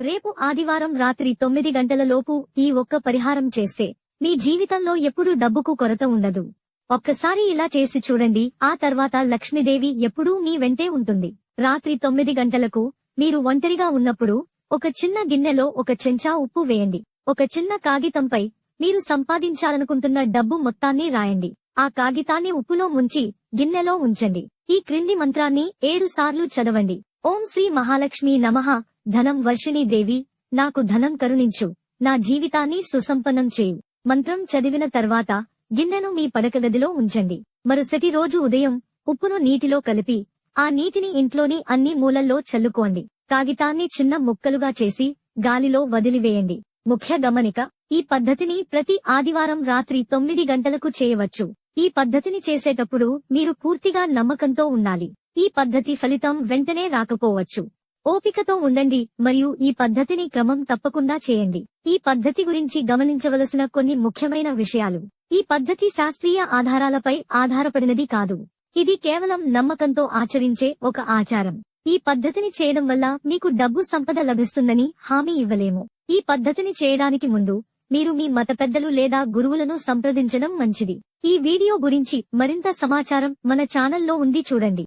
రేపు ఆదివారం రాత్రి తొమ్మిది గంటలలోపు ఈ ఒక్క పరిహారం చేస్తే మీ జీవితంలో ఎప్పుడూ డబ్బుకు కొరత ఉండదు. ఒక్కసారి ఇలా చేసి చూడండి ఆ తర్వాత లక్ష్మీదేవి ఎప్పుడూ మీ వెంటే ఉంటుంది. రాత్రి తొమ్మిది గంటలకు మీరు ఒంటరిగా ఉన్నప్పుడు ఒక చిన్న గిన్నెలో ఒక చెంచా ఉప్పు వేయండి. ఒక చిన్న కాగితంపై మీరు సంపాదించాలనుకుంటున్న డబ్బు మొత్తాన్ని రాయండి. ఆ కాగితాన్ని ఉప్పులో ముంచి గిన్నెలో ఉంచండి. ఈ క్రింది మంత్రాన్ని ఏడు సార్లు చదవండి. ఓం శ్రీ మహాలక్ష్మి నమః. ధనం వర్షిణీ దేవి నాకు ధనం కరుణించు. నా జీవితాన్ని సుసంపన్నం చేయు. మంత్రం చదివిన తర్వాత గిన్నెను మీ పడక గదిలో ఉంచండి. మరుసటి రోజు ఉదయం ఉప్పును నీటిలో కలిపి ఆ నీటిని ఇంట్లోని అన్ని మూలల్లో చల్లుకోండి. కాగితాన్ని చిన్న ముక్కలుగా చేసి గాలిలో వదిలివేయండి. ముఖ్య గమనిక ఈ పద్ధతిని ప్రతి ఆదివారం రాత్రి తొమ్మిది గంటలకు చేయవచ్చు. ఈ పద్ధతిని చేసేటప్పుడు మీరు పూర్తిగా నమ్మకంతో ఉండాలి. ఈ పద్ధతి ఫలితం వెంటనే రాకపోవచ్చు. ఓపికతో ఉండండి మరియు ఈ పద్ధతిని క్రమం తప్పకుండా చేయండి. ఈ పద్ధతి గురించి గమనించవలసిన కొన్ని ముఖ్యమైన విషయాలు. ఈ పద్ధతి శాస్త్రీయ ఆధారాలపై ఆధారపడినది కాదు. ఇది కేవలం నమ్మకంతో ఆచరించే ఒక ఆచారం. ఈ పద్ధతిని చేయడం వల్ల మీకు డబ్బు సంపద లభిస్తుందని హామీ ఇవ్వలేము. ఈ పద్ధతిని చేయడానికి ముందు మీరు మీ మత పెద్దలు లేదా గురువులను సంప్రదించడం మంచిది. ఈ వీడియో గురించి మరింత సమాచారం మన ఛానల్లో ఉంది చూడండి.